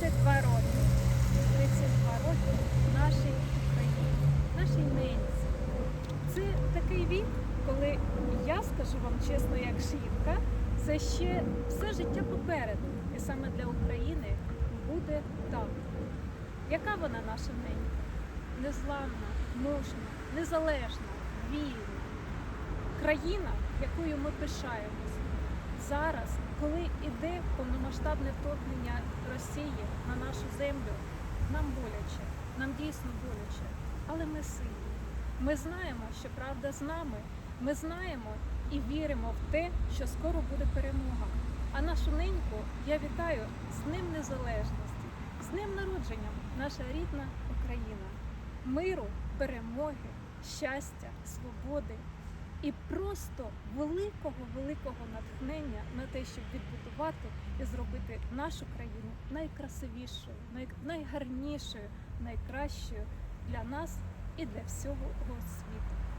32 роки. 32 роки нашій Україні, нашій ненці. Це такий вік, коли я скажу вам чесно, як жінка, це ще все життя попереду. І саме для України буде так. Яка вона наша ненька? Незламна, мужна, незалежна, вільна. Країна, якою ми пишаємося. Зараз, коли іде повномасштабне вторгнення Росії на нашу землю, нам боляче, нам дійсно боляче, але ми сильні. Ми знаємо, що правда з нами. Ми знаємо і віримо в те, що скоро буде перемога. А нашу неньку я вітаю з Днем Незалежності, з днем народження, наша рідна Україна, миру, перемоги, щастя, свободи і просто великого великого натхнення на те, щоб відбудувати і зробити нашу країну найкрасивішою, найгарнішою, найкращою для нас і для всього світу.